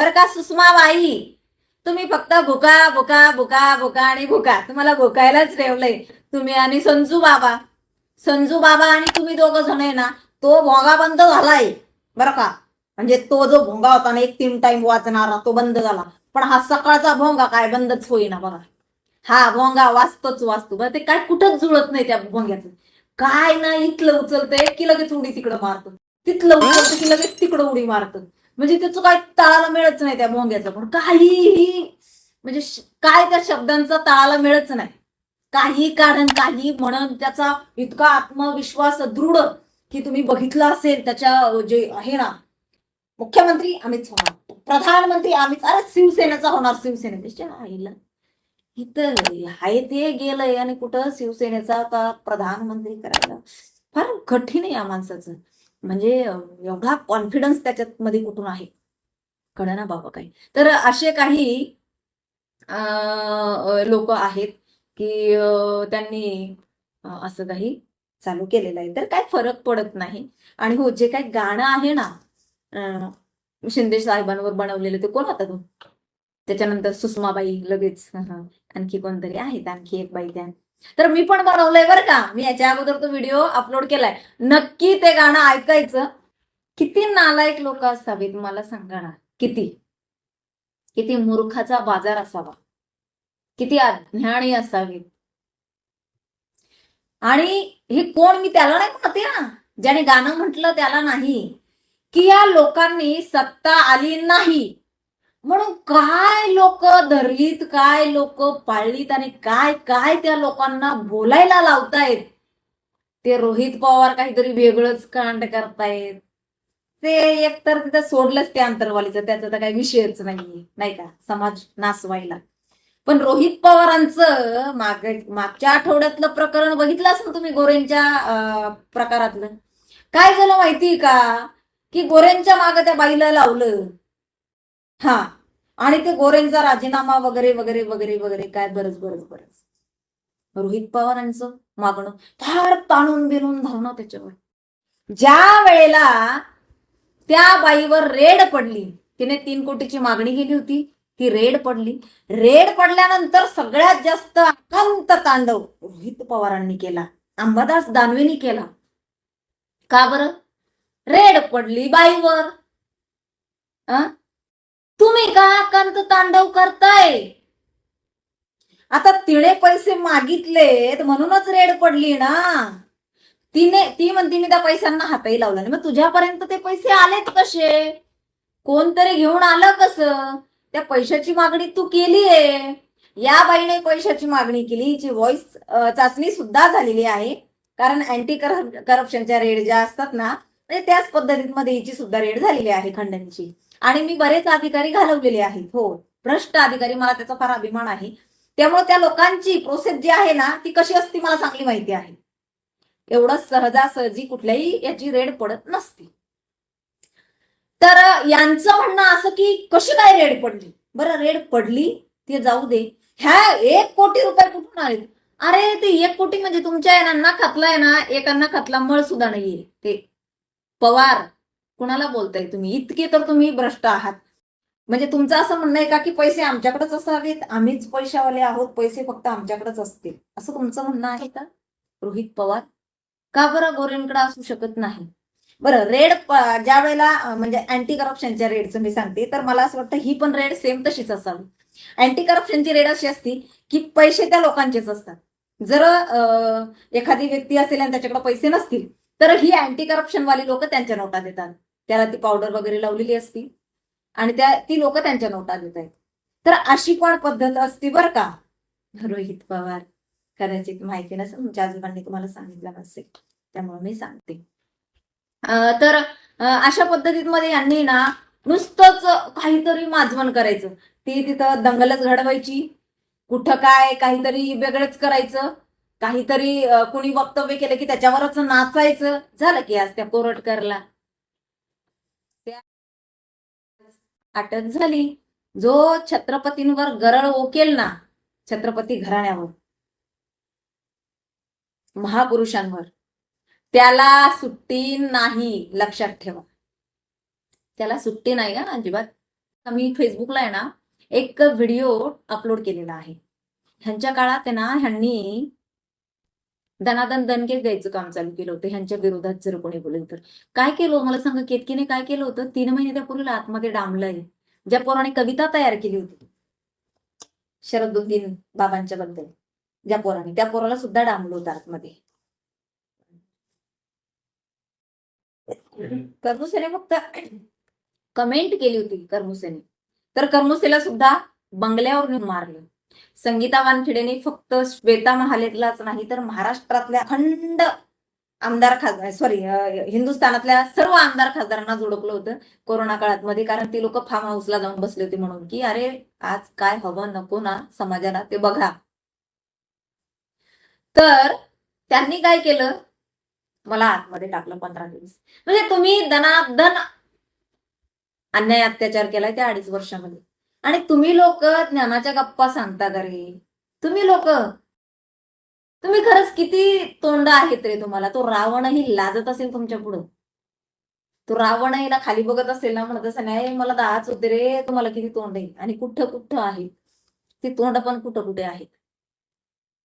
बर का सुषमाबाई? तुम्ही फक्त भुका भुका भुका भुका आणि भुका. तुम्हाला भुकायलाच ठेवलंय. तुम्ही आणि संजू बाबा. संजू बाबा आणि तुम्ही दोघं जण आहे ना तो भोंगा बंद झालाय. बरं का? म्हणजे तो जो भोंगा होता ना एक तीन टाइम वाचणारा तो बंद झाला. पण हा सकाळचा भोंगा काय बंदच होईना बघा. हा भोंगा वाचतोच वाचतो. बरं ते काय कुठंच जुळत नाही त्या भोंग्याचं. काय ना इथलं उचलतंय की लगेच उडी तिकडं मारतं. तिथलं उचलतं की लगेच तिकडं उडी मारतं. म्हणजे त्याचं काय ताळाला मिळत नाही त्या भोंग्याचं. पण काहीही म्हणजे काय त्या शब्दांचा ताळाला मिळत नाही. काही कारण काही म्हणून त्याचा इतका आत्मविश्वास दृढ की तुम्ही बघितलं असेल त्याच्या जे आहे ना. मुख्यमंत्री आम्हीच होणार प्रधानमंत्री अमित अरे शिवसेनेचा होणार शिवसेने इथं आहे ते गेलंय आणि कुठं शिवसेनेचा आता प्रधानमंत्री करायला. फार कठीण आहे या माणसाचं. म्हणजे एवढा कॉन्फिडन्स त्याच्यात मध्ये कुठून आहे? कळलं ना बाबा काही. तर असे काही लोक आहेत की त्यांनी असं काही चालू केलेलं आहे. तर काय फरक पडत नाही. आणि हो जे काही गाणं आहे ना शिंदे साहेबांवर बनवलेलं ते कोण होता तो? त्याच्यानंतर सुषमाबाई लगेच आणखी कोणतरी आहेत आणखी एक बाई त्या. तर मी पण बनवलंय बरं का. मी याच्या अगोदर तो व्हिडिओ अपलोड केलाय. नक्की ते गाणं ऐकायचं. किती नालायक लोक असावेत मला सांगा ना किती? किती मूर्खाचा बाजार असावा. किती अज्ञानी असावेत. आणि हे कोण? मी त्याला नाही म्हणते ना ज्याने गाणं म्हटलं त्याला नाही. की या लोकांनी सत्ता आली नाही. म्हणून काय लोक धरलीत काय लोक पाळलीत आणि काय काय त्या लोकांना बोलायला लावतायत? ते रोहित पवार काहीतरी वेगळंच कांड करतायत. ते एकतर तिथं सोडलंच ते अंतरवालीचं त्याचा तर काही विषयच नाहीये नाही का? समाज नासवायला. पण रोहित पवारांचं माग मागच्या आठवड्यातलं प्रकरण बघितलं असेल तुम्ही गोरेंच्या प्रकारातलं? काय झालं माहिती का? की गोरेंच्या माग त्या बाईला लावलं. हा. आणि ते गोरेंचा राजीनामा वगैरे वगैरे वगैरे वगैरे काय? बरंच बरंच बरंच. रोहित पवारांचं मागणं. फार ताणून बिनून धावणं त्याच्यावर. ज्या वेळेला त्या बाईवर रेड पडली तिने तीन कोटीची मागणी केली होती ती रेड पडली. रेड पडल्यानंतर सगळ्यात जास्त अकंत तांडव रोहित पवारांनी केला. अंबादास दानवेनी केला. का बरं? रेड पडली बाईवर. अ? तुम्ही का अकंत तांडव करताय? आता तिने पैसे मागितलेत म्हणूनच रेड पडली ना. तिने ती म्हणते मी त्या पैशांना हातही लावला नाही. मग तुझ्यापर्यंत ते पैसे आलेत कसे? कोणतरी घेऊन आलं कसं? त्या पैशाची मागणी तू केलीये या बाईने पैशाची मागणी केली. हिची व्हॉइस चाचणी सुद्धा झालेली आहे. कारण अँटी करप्शनच्या रेड ज्या असतात ना म्हणजे त्याच पद्धतीमध्ये हिची सुद्धा रेड झालेली आहे खंडांची आणि मी बरेच अधिकारी घालवलेले आहेत. हो भ्रष्ट अधिकारी मला त्याचा फार अभिमान आहे. त्यामुळे त्या लोकांची प्रोसेस जी आहे ना ती कशी असते मला चांगली माहिती आहे. एवढं सहजासहजी कुठल्याही याची रेड पडत नसते. तर यांचं म्हणणं असं की कशी काय रेड पडली? बरं रेड पडली ते जाऊ दे. ह्या एक कोटी रुपये कुठून आले अरे ते एक कोटी म्हणजे तुमच्या यांना खातला आहे ना एकांना खातला मळ सुद्धा नाहीये. ते पवार कुणाला बोलताय तुम्ही? इतके तर तुम्ही भ्रष्ट आहात. म्हणजे तुमचं असं म्हणणं आहे का की पैसे आमच्याकडेच असावेत? आम्हीच पैशावाले आहोत पैसे फक्त आमच्याकडेच असतील. असं तुमचं म्हणणं आहे का? रोहित पवार? का बरं गोरेंकडे असू शकत नाही? बरं रेड ज्या वेळेला म्हणजे अँटी करप्शनच्या रेडचं मी सांगते तर मला असं वाटतं ही पण रेड सेम तशीच असावी. अँटी करप्शनची रेड अशी असती की पैसे त्या लोकांचेच असतात. जर एखादी व्यक्ती असेल आणि त्याच्याकडे पैसे नसतील तर ही अँटी करप्शनवाली लोक त्यांच्या नोटा देतात. त्याला ती पावडर वगैरे लावलेली असती. आणि त्या ती लोक त्यांच्या नोटा देत आहेत. तर अशी पण पद्धत असती बरं का. रोहित पवार कदाचित माहिती नसेल तुमच्या आजोबांनी तुम्हाला सांगितलं नसेल. त्यामुळे मी सांगते. तर अशा अशा पद्धतीमध्ये यांनी ना नुसतंच काहीतरी माजवण करायचं. ती तिथं दंगलच घडवायची. कुठं काय काहीतरी वेगळंच करायचं. काहीतरी कुणी वक्तव्य केलं की त्याच्यावरच नाचायचं. झालं की आज त्या कोरटकरला. त्या अटक झाली. जो छत्रपतींवर गरळ ओकेल ना छत्रपती घराण्यावर महापुरुषांवर त्याला सुट्टी नाही लक्षात ठेवा. त्याला सुट्टी नाही का अजिबात. मी फेसबुकला आहे ना एक व्हिडिओ अपलोड केलेला आहे. ह्यांच्या काळात आहे ना ह्यांनी दनादन दणके द्यायचं काम चालू केलं होतं. ह्यांच्या विरोधात जर कोणी बोलेल तर. काय केलं मला सांगा केतकीने काय केलं होतं? तीन महिने त्या पोरीला आतमध्ये डांबलंय. ज्या पोराने कविता तयार केली होती. शरदुद्दीन बाबांच्या बद्दल. ज्या पोराने. त्या पोराला सुद्धा डांबलं होतं आतमध्ये. कर्मुसेने फक्त कमेंट केली होती कर्मुसेने. तर कर्मुसेला सुद्धा बंगल्यावर मारलं. संगीता वानखेडेने फक्त श्वेता महालेतलाच नाही तर महाराष्ट्रातल्या अखंड आमदार खासदार सॉरी हिंदुस्थानातल्या सर्व आमदार खासदारांना जोडकलं होतं कोरोना काळात मध्ये कारण ती लोक फार्म हाऊसला जाऊन बसले होते म्हणून की अरे आज काय हवं नको ना समाजाला ते बघा. तर त्यांनी काय केलं? मला आतमध्ये टाकलं पंधरा दिवस. म्हणजे तुम्ही दनादन अन्याय अत्याचार केलाय त्या अडीच वर्षामध्ये. आणि तुम्ही लोक ज्ञानाच्या गप्पा सांगता का रे तुम्ही लोक. तुम्ही खरंच किती तोंड आहेत रे तुम्हाला. तो रावणही लाजत असेल तुमच्या पुढं. तो रावणही ना खाली बघत असेल ना म्हणत असं नाही मला दहाच होते रे. तुम्हाला किती तोंड आहे? आणि कुठं कुठं आहे? ती तोंड पण कुठं कुठे आहेत?